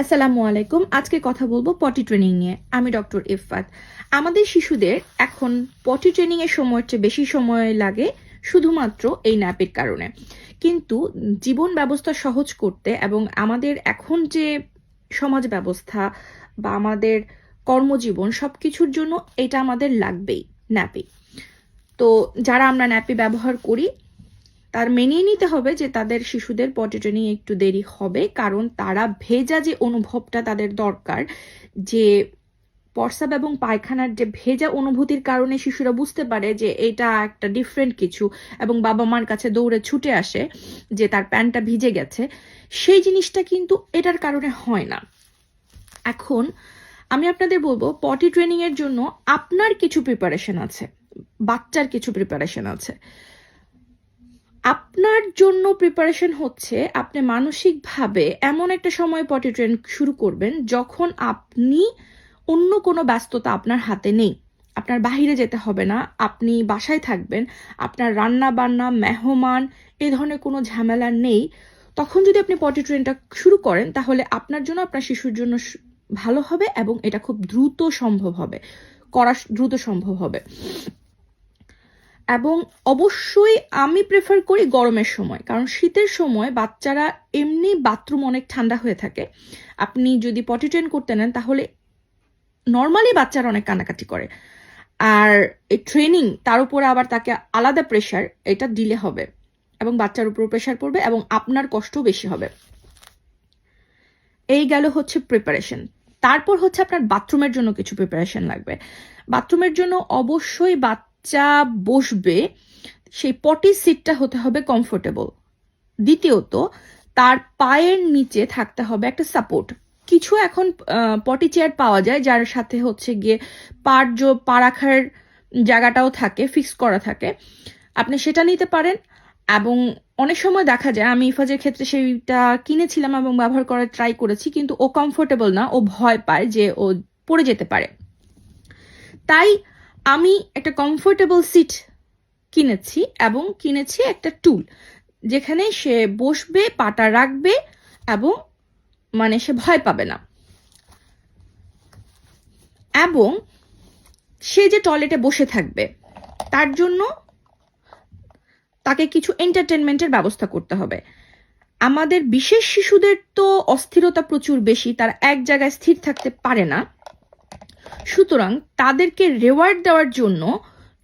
আসসালামু আলাইকুম। আজকে কথা বলব পটি ট্রেনিং নিয়ে। আমি ডক্টর ইফাত আমাদের শিশুদের এখন পটি ট্রেনিং এর সময়ের চেয়ে বেশি সময় লাগে শুধুমাত্র এই ন্যাপের কারণে। কিন্তু জীবন ব্যবস্থা সহজ করতে এবং আমাদের এখন যে সমাজ ব্যবস্থা বা আমাদের কর্মজীবন সব কিছুর জন্য এটা আমাদের লাগবেই ন্যাপি। তো যারা আমরা ন্যাপি ব্যবহার করি তার মেনেই নিতে হবে যে তাদের শিশুদের ট্রেনিং একটু দেরি হবে, কারণ তারা ভেজা যে অনুভবটা তাদের দরকার, যে প্রস্রাব এবং পায়খানার যে ভেজা অনুভূতির কারণে শিশুরা বুঝতে পারে যে এটা একটা ডিফারেন্ট কিছু এবং বাবা মার কাছে দৌড়ে ছুটে আসে যে তার প্যান্টটা ভিজে গেছে, সেই জিনিসটা কিন্তু এটার কারণে হয় না। এখন আমি আপনাদের বলব পটি ট্রেনিং এর জন্য আপনার কিছু প্রিপারেশন আছে, বাচ্চার কিছু প্রিপারেশন আছে। আপনার জন্য প্রিপারেশন হচ্ছে, আপনি মানসিকভাবে এমন একটা সময় পটি ট্রেন শুরু করবেন যখন আপনি অন্য কোনো ব্যস্ততা আপনার হাতে নেই। আপনার বাহিরে যেতে হবে না, আপনি বাসায় থাকবেন, আপনার রান্না বান্না মেহমান, এ ধরনের কোনো ঝামেলা নেই। তখন যদি আপনি পটি ট্রেনটা শুরু করেন, তাহলে আপনার জন্য আপনার শিশুর জন্য ভালো হবে এবং এটা খুব দ্রুত সম্ভব হবে, করা দ্রুত সম্ভব হবে। এবং অবশ্যই আমি প্রেফার করি গরমের সময়, কারণ শীতের সময় বাচ্চারা এমনি বাথরুম অনেক ঠান্ডা হয়ে থাকে। আপনি যদি পটি ট্রেন করতে নেন, তাহলে নর্মালি বাচ্চারা অনেক কান্নাকাটি করে। আর এই ট্রেনিং তার উপরে আবার তাকে আলাদা প্রেশার এটা দিলে হবে। এবং বাচ্চার উপর প্রেশার পড়বে এবং আপনার কষ্টও বেশি হবে। এই গেল হচ্ছে প্রিপারেশন তারপর হচ্ছে আপনার বাথরুমের জন্য কিছু প্রিপারেশন লাগবে। বাথরুমের জন্য অবশ্যই বাচ্চা বসবে, সেই পটি সিটটা হতে হবে কমফোর্টেবল দ্বিতীয়ত, তার পায়ের নিচে থাকতে হবে একটা সাপোর্ট কিছু এখন পটি চেয়ার পাওয়া যায়, যার সাথে হচ্ছে গিয়ে পার জো, পা রাখার জায়গাটাও থাকে ফিক্স করা থাকে। আপনি সেটা নিতে পারেন, এবং অনেক সময় দেখা যায়, আমি ইফাজের ক্ষেত্রে সেইটা কিনেছিলাম এবং ব্যবহার করার ট্রাই করেছি, কিন্তু ও কমফোর্টেবল না, ও ভয় পায় যে ও পড়ে যেতে পারে। তাই আমি একটা কমফোর্টেবল সিট কিনেছি এবং কিনেছি একটা টুল যেখানে সে বসবে, পাটা রাখবে এবং মানে সে ভয় পাবে না। এবং সে যে টয়লেটে বসে থাকবে, তার জন্য তাকে কিছু এন্টারটেনমেন্টের ব্যবস্থা করতে হবে। আমাদের বিশেষ শিশুদের তো অস্থিরতা প্রচুর বেশি, তারা এক জায়গায় স্থির থাকতে পারে না। সুতরাং তাদেরকে রেওয়ার্ড দেওয়ার জন্য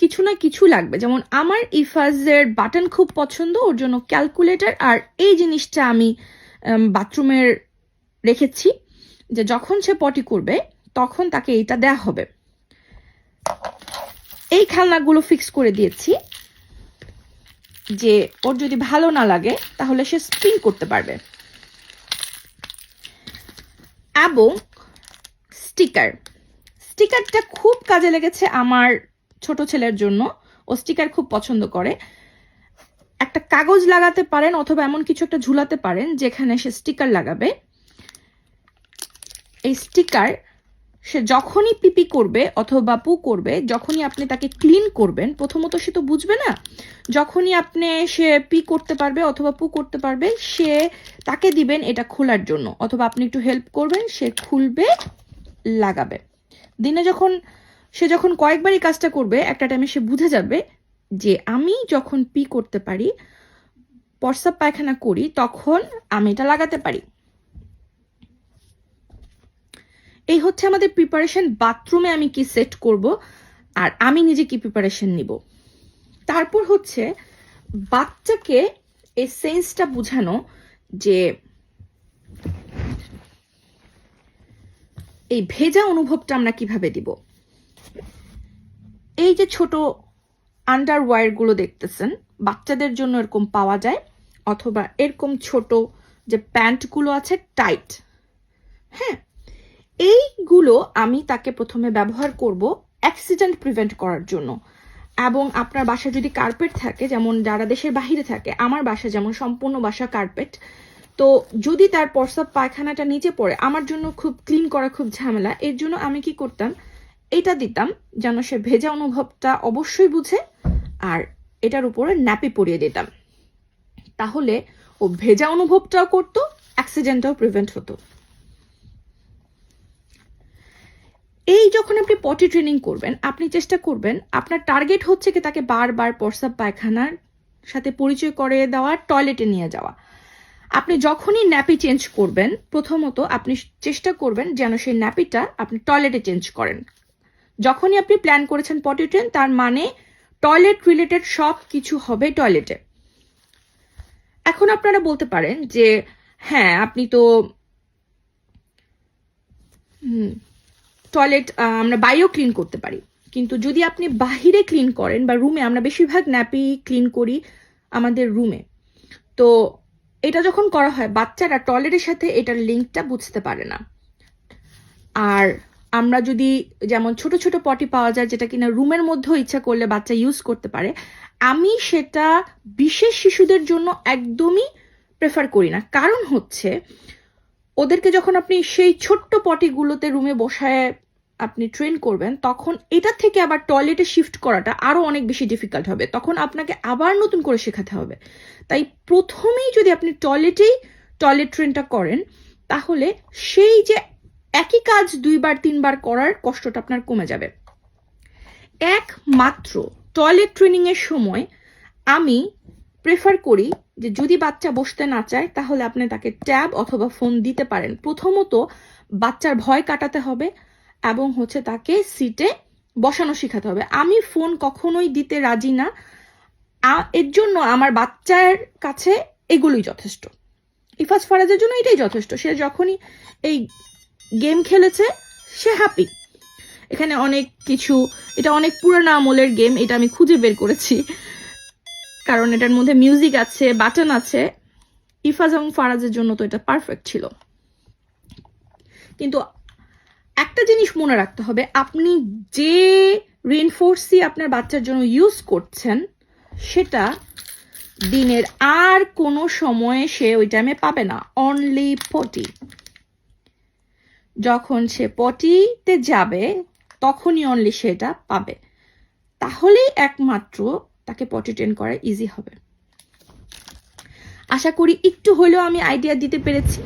কিছু না কিছু লাগবে। যেমন আমার ইফাজের বাটন খুব পছন্দ, ওর জন্য ক্যালকুলেটর আর এই জিনিসটা আমি বাথরুমের রেখেছি, যে যখন সে পটি করবে, তখন তাকে এইটা দেয়া হবে। এই খেলনাগুলো ফিক্স করে দিয়েছি, যে ওর যদি ভালো না লাগে, তাহলে সে স্প্রিং করতে পারবে। এবং স্টিকার স্টিকারটা খুব কাজে লেগেছে আমার ছোট ছেলের জন্য। ও স্টিকার খুব পছন্দ করে। একটা কাগজ লাগাতে পারেন অথবা এমন কিছু একটা ঝুলাতে পারেন যেখানে সে স্টিকার লাগাবে। এই স্টিকার সে যখনই পিপি করবে অথবা পু করবে, যখনই আপনি তাকে ক্লিন করবেন, প্রথমত সে তো বুঝবে না, যখনই আপনি সে পি করতে পারবে অথবা পু করতে পারবে, সে তাকে দিবেন এটা খোলার জন্য। অথবা আপনি একটু হেল্প করবেন, সে খুলবে, লাগাবে। দিনে যখন, সে যখন কয়েকবারই কাজটা করবে, একটা টাইমে সে বুঝে যাবে যে আমি যখন পি করতে পারি প্রস্রাব পায়খানা করি, তখন আমি এটা লাগাতে পারি। এই হচ্ছে আমাদের প্রিপারেশন বাথরুমে আমি কি সেট করব, আর আমি নিজে কি প্রিপারেশন নিব। তারপর হচ্ছে, বাচ্চাকে এই সেন্সটা বোঝানো যে এই ভেজা অনুভবটা আমরা কীভাবে দিব? এই যে ছোট আন্ডারওয়্যারগুলো দেখতেছেন, বাচ্চাদের জন্য এরকম পাওয়া যায়, অথবা এরকম ছোট যে প্যান্টগুলো আছে টাইট হ্যাঁ এইগুলো আমি তাকে প্রথমে ব্যবহার করব অ্যাক্সিডেন্ট প্রিভেন্ট করার জন্য। এবং আপনার বাসায় যদি কার্পেট থাকে, যেমন যারা দেশের বাহিরে থাকে, আমার বাসা যেমন সম্পূর্ণ বাসা কার্পেট তো যদি তার প্রস্রাব পায়খানাটা নিচে পড়ে, আমার জন্য খুব ক্লিন করা খুব ঝামেলা, এর জন্য আমি কি করতাম? এটা দিতাম যেন সে ভেজা অনুভবটা অবশ্যই বুঝে, আর এটার উপরে ন্যাপি পরিয়ে দিতাম। তাহলে ও ভেজা অনুভবটাও করতো অ্যাক্সিডেন্টটাও প্রিভেন্ট হতো। এই যখন আপনি পটি ট্রেনিং করবেন, আপনি চেষ্টা করবেন, আপনার টার্গেট হচ্ছে কি তাকে বারবার প্রস্রাব পায়খানার সাথে পরিচয় করে দেওয়া টয়লেটে নিয়ে যাওয়া। আপনি যখনই ন্যাপি চেঞ্জ করবেন, প্রথমত আপনি চেষ্টা করবেন যেন সেই ন্যাপিটা আপনি টয়লেটে চেঞ্জ করেন। যখনই আপনি প্ল্যান করেছেন পটি ট্রেন তার মানে টয়লেট রিলেটেড সব কিছু হবে টয়লেটে এখন আপনারা বলতে পারেন যে হ্যাঁ আপনি তো টয়লেট আমরা বাইরেও ক্লিন করতে পারি। কিন্তু যদি আপনি বাহিরে ক্লিন করেন বা রুমে আমরা বেশিরভাগ ন্যাপি ক্লিন করি আমাদের রুমে তো এটা যখন করা হয়, বাচ্চারা টয়লেটের সাথে এটার লিঙ্কটা বুঝতে পারে না। আর আমরা যদি যেমন ছোট ছোট পটি পাওয়া যায়, যেটা কিনা রুমের মধ্যেও ইচ্ছা করলে বাচ্চা ইউজ করতে পারে, আমি সেটা বিশেষ শিশুদের জন্য একদমই প্রেফার করি না। কারণ হচ্ছে, ওদেরকে যখন আপনি সেই ছোট্ট পটিগুলোতে রুমে বসায় আপনি ট্রেন করবেন, তখন এটা থেকে আবার টয়লেটে শিফট করাটা আরও অনেক বেশি ডিফিকাল্ট হবে। তখন আপনাকে আবার নতুন করে শেখাতে হবে। তাই প্রথমেই যদি আপনি টয়লেটেই টয়লেট ট্রেনটা করেন, তাহলে সেই যে একই কাজ দুইবার, তিনবার করার কষ্টটা আপনার কমে যাবে। একমাত্র টয়লেট ট্রেনিং এর সময় আমি প্রেফার করি যে যদি বাচ্চা বসতে না চায়, তাহলে আপনি তাকে ট্যাব অথবা ফোন দিতে পারেন। প্রথমত বাচ্চার ভয় কাটাতে হবে এবং হচ্ছে তাকে সিটে বসানো শেখাতে হবে। আমি ফোন কখনোই দিতে রাজি না। এর জন্য আমার বাচ্চার কাছে এগুলোই যথেষ্ট। ইফাজ ফরাজের জন্য এটাই যথেষ্ট। সে যখনই এই গেম খেলেছে, সে হ্যাপি এখানে অনেক কিছু, এটা অনেক পুরানো আমলের গেম এটা আমি খুঁজে বের করেছি। কারণ এটার মধ্যে মিউজিক আছে বাটন আছে। ইফাজ এবং ফারাজের জন্য তো এটা পারফেক্ট ছিল। কিন্তু একটা জিনিস মনে রাখতে হবে, আপনি যে রিনফোর্সই আপনার বাচ্চার জন্য ইউজ করছেন, সেটা দিনের আর কোনো সময়ে সে ওই টাইমে পাবে না অনলি পটি যখন সে পটিতে যাবে, তখনই অনলি সেটা পাবে। তাহলেই একমাত্র তাকে পটি ট্রেন করা ইজি হবে। আশা করি একটু হলেও আমি আইডিয়া দিতে পেরেছি।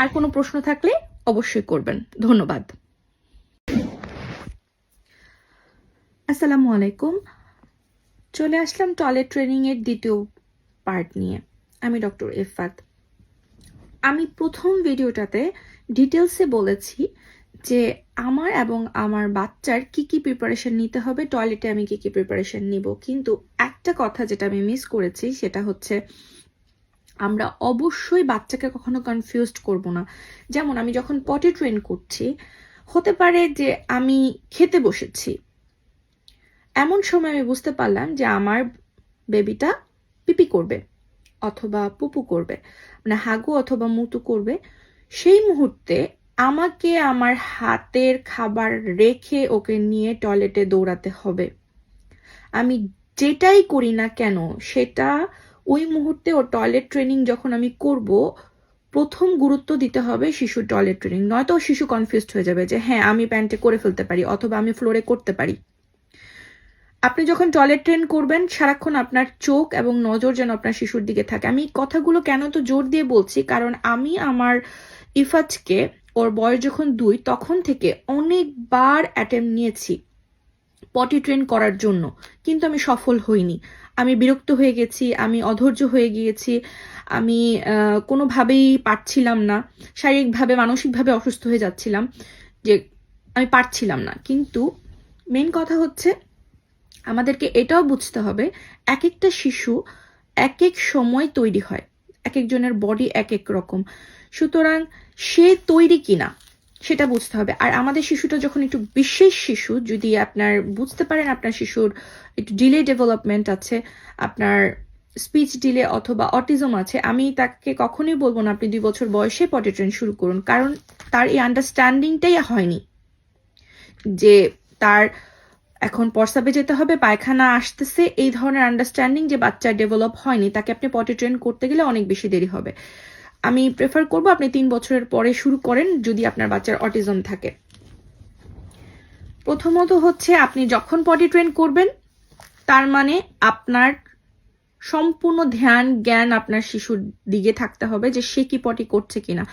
আর কোনো প্রশ্ন থাকলে অবশ্যই করবেন। ধন্যবাদ। আসসালামু আলাইকুম। চলে আসলাম টয়লেট ট্রেনিং এর দ্বিতীয় পার্ট নিয়ে। আমি ডক্টর ইরফাত আমি প্রথম ভিডিওটাতে ডিটেলসে বলেছি যে আমার এবং আমার বাচ্চার কি কি প্রিপারেশন নিতে হবে টয়লেটে আমি কি কি প্রিপারেশন নিব। কিন্তু একটা কথা যেটা আমি মিস করেছি সেটা হচ্ছে আমরা অবশ্যই বাচ্চাকে কখনো কনফিউজড করব না। যেমন আমি যখন পটে ট্রেন করছি, হতে পারে যে আমি খেতে বসেছি এমন সময় আমি বুঝতে পারলাম যে আমার বেবিটা পিপি করবে অথবা পুপু করবে মানে হাগু অথবা মুতু করবে। সেই মুহূর্তে আমাকে আমার হাতের খাবার রেখে ওকে নিয়ে টয়লেটে দৌড়াতে হবে। আমি যেটাই করি না কেন, সেটা ওই মুহূর্তে ও টয়লেট ট্রেনিং যখন আমি করব, প্রথম গুরুত্ব দিতে হবে শিশুর টয়লেট ট্রেনিং। নয়তো শিশু কনফিউজড হয়ে যাবে যে হ্যাঁ আমি প্যান্টে করে ফেলতে পারি অথবা আমি ফ্লোরে করতে পারি। আপনি যখন টয়লেট ট্রেন করবেন, সারাক্ষণ আপনার চোখ এবং নজর যেন আপনার শিশুর দিকে থাকে। আমি কথাগুলো কেন তো জোর দিয়ে বলছি? কারণ আমি আমার ইফাজকে, ওর বয়স যখন দুই, তখন থেকে অনেকবার অ্যাটেম্প নিয়েছি পটি ট্রেন করার জন্য। কিন্তু আমি সফল হইনি। আমি বিরক্ত হয়ে গেছি, আমি অধৈর্য হয়ে গিয়েছি, আমি কোনোভাবেই পারছিলাম না। শারীরিকভাবে, মানসিকভাবে অসুস্থ হয়ে যাচ্ছিলাম যে, আমি পারছিলাম না। কিন্তু মেন কথা হচ্ছে আমাদেরকে এটাও বুঝতে হবে এক একটা শিশু এক এক সময় তৈরি হয় এক একজনের বডি এক এক রকম। সুতরাং সে তৈরি কিনা, সেটা বুঝতে হবে। আর আমাদের শিশুটা যখন একটু বিশেষ শিশু, যদি আপনার, বুঝতে পারেন আপনার শিশুর একটু ডিলে ডেভেলপমেন্ট আছে, আপনার স্পিচ ডিলে অথবা অটিজম আছে, আমি তাকে কখনোই বলব না, আপনি দুই বছর বয়সে পটি ট্রেন শুরু করুন। কারণ তার এই আন্ডারস্ট্যান্ডিংটাই হয়নি যে তার এখন প্রস্রাবে যেতে হবে, পায়খানা আসতেছে, এই ধরনের আন্ডারস্ট্যান্ডিং যে বাচ্চা ডেভেলপ হয়নি, তাকে আপনি পটি ট্রেন করতে গেলে অনেক বেশি দেরি হবে। আমি প্রেফার করব আপনি তিন বছরের পরে শুরু করেন যদি আপনার বাচ্চার অটিজম থাকে। প্রথমত হচ্ছে আপনি যখন পটি ট্রেন করবেন, তার মানে আপনার সম্পূর্ণ ধ্যান, জ্ঞান আপনার শিশুর দিকে থাকতে হবে যে সে কি পটি করছে কিনা।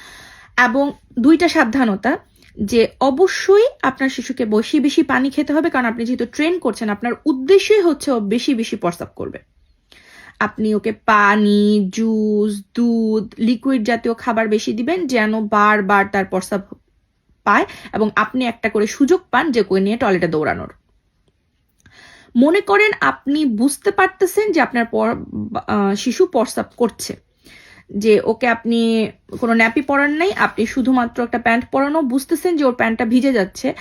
এবং দুইটা সাবধানতা যে অবশ্যই আপনার শিশুকে বেশি বেশি পানি খেতে হবে, কারণ আপনি যেহেতু ট্রেন করছেন, আপনার উদ্দেশ্যই হচ্ছে ও বেশি বেশি প্রস্রাব করবে। আপনি ওকে পানি জুস দুধ লিকুইড জাতীয় খাবার বেশি দিবেন যেন বারবার তার প্রস্রাব পায় এবং আপনি একটা করে সুযোগ পান যে ওকে নিয়ে টয়লেটে দৌড়ানোর। মনে করেন আপনি বুঝতে পারতেছেন যে আপনার শিশু প্রস্রাব করছে। যে ওকে আপনি কোনো ন্যাপি পরান নাই, আপনি শুধুমাত্র একটা প্যান্ট পরানো, বুঝতেছেন যে ওর প্যান্টটা ভিজে যাচ্ছে।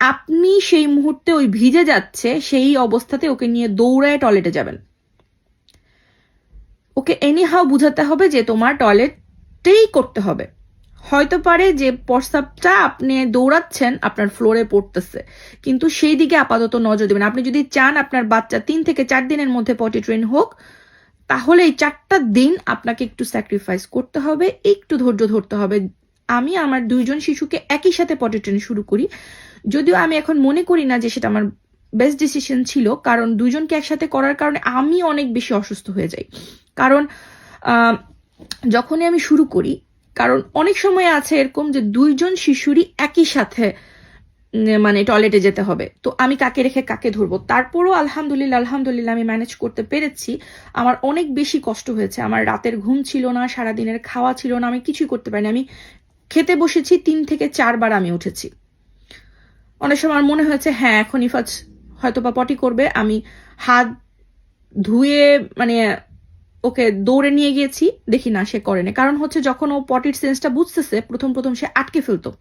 আপনি সেই মুহূর্তে ওই ভিজে যাচ্ছে, সেই অবস্থাতে ওকে নিয়ে দৌড়ায় টয়লেটে যাবেন। ওকে এনি হাও বুঝাতে হবে যে তোমার টয়লেটেই করতে হবে। হয়তো পারে যে প্রস্তাবটা আপনি দৌড়াচ্ছেন, আপনার ফ্লোরে পড়তেছে। কিন্তু সেই দিকে আপাতত নজর দেবেন। আপনি যদি চান আপনার বাচ্চা তিন থেকে চার দিনের মধ্যে পটি ট্রেন হোক তাহলে এই চারটা দিন আপনাকে একটু স্যাক্রিফাইস করতে হবে, একটু ধৈর্য ধরতে হবে। আমি আমার দুইজন শিশুকে একই সাথে পটি ট্রেন শুরু করি। যদিও আমি এখন মনে করি না যে সেটা আমার বেস্ট ডিসিশন ছিল, কারণ দুজনকে একসাথে করার কারণে আমি অনেক বেশি অসুস্থ হয়ে যাই। কারণ যখনই আমি শুরু করি, কারণ অনেক সময় আছে এরকম যে দুইজন শিশুরই একই সাথে মানে টয়লেটে যেতে হবে। তো আমি কাকে রেখে কাকে ধরবো? তারপরও আলহামদুলিল্লাহ আলহামদুলিল্লাহ আমি ম্যানেজ করতে পেরেছি। আমার অনেক বেশি কষ্ট হয়েছে। আমার রাতের ঘুম ছিল না, সারাদিনের খাওয়া ছিল না, আমি কিছুই করতে পারিনি। আমি খেতে বসেছি তিন থেকে চারবার আমি উঠেছি। অনেক সময় আমার মনে হয়েছে হ্যাঁ এখন ইফাজ হয়তো বা পটি করবে। আমি হাত ধুয়ে মানে ওকে দৌড়ে নিয়ে গিয়েছি। দেখি না, সে করেনি কারণ হচ্ছে যখন ও পটির সেন্সটা বুঝতেছে, প্রথম প্রথম সে আটকে ফেলতো।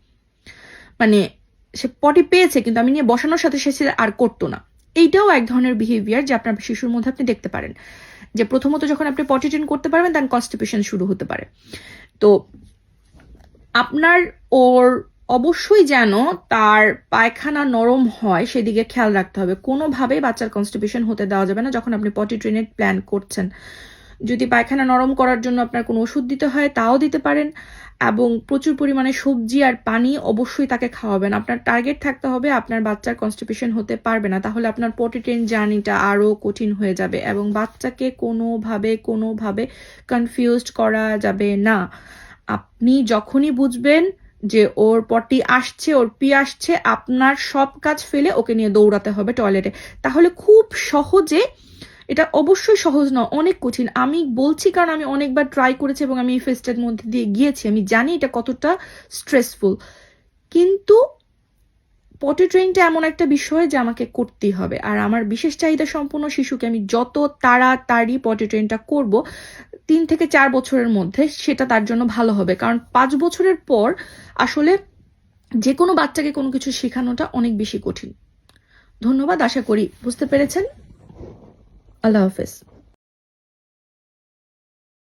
মানে সে পটি পেয়েছে, কিন্তু আমি নিয়ে বসানোর সাথে সে আর করতো না। এইটাও এক ধরনের বিহেভিয়ার যে আপনার শিশুর মধ্যে আপনি দেখতে পারেন। যে প্রথমত যখন আপনি পটি ট্রেন করতে পারবেন তখন কনস্টিপেশন শুরু হতে পারে। তো আপনার ওর অবশ্যই যেন তার পায়খানা নরম হয়, সেদিকে খেয়াল রাখতে হবে। কোনোভাবেই বাচ্চার কনস্টিপেশন হতে দেওয়া যাবে না যখন আপনি পটি ট্রেনের প্ল্যান করছেন। যদি পায়খানা নরম করার জন্য আপনার কোনো ওষুধ দিতে হয়, তাও দিতে পারেন। এবং প্রচুর পরিমাণে সবজি আর পানি অবশ্যই তাকে খাওয়াবেন। আপনার টার্গেট থাকতে হবে, আপনার বাচ্চার কনস্টিপেশন হতে পারবে না। তাহলে আপনার পটি ট্রেন জার্নিটা আরও কঠিন হয়ে যাবে এবং বাচ্চাকে কোনোভাবে কোনোভাবে কনফিউজড করা যাবে না। আপনি যখনই বুঝবেন যে ওর পটি আসছে, ওর পি আসছে, আপনার সব কাজ ফেলে ওকে নিয়ে দৌড়াতে হবে টয়লেটে তাহলে খুব সহজে এটা অবশ্যই সহজ নয়, অনেক কঠিন। আমি বলছি কারণ আমি অনেকবার ট্রাই করেছি এবং আমি এই ফেস্টের মধ্যে দিয়ে গিয়েছি। আমি জানি এটা কতটা স্ট্রেসফুল কিন্তু পটি ট্রেনটা এমন একটা বিষয় যে আমাকে করতেই হবে। আর আমার বিশেষ চাহিদা সম্পূর্ণ শিশুকে আমি যত তাড়াতাড়ি পটি ট্রেনটা করব, তিন থেকে চার বছরের মধ্যে সেটা তার জন্য ভালো হবে। কারণ পাঁচ বছরের পর আসলে যে কোনো বাচ্চাকে কোনো কিছু শেখানোটা অনেক বেশি কঠিন। ধন্যবাদ, আশা করি বুঝতে পেরেছেন। আল্লাহ হাফেজ।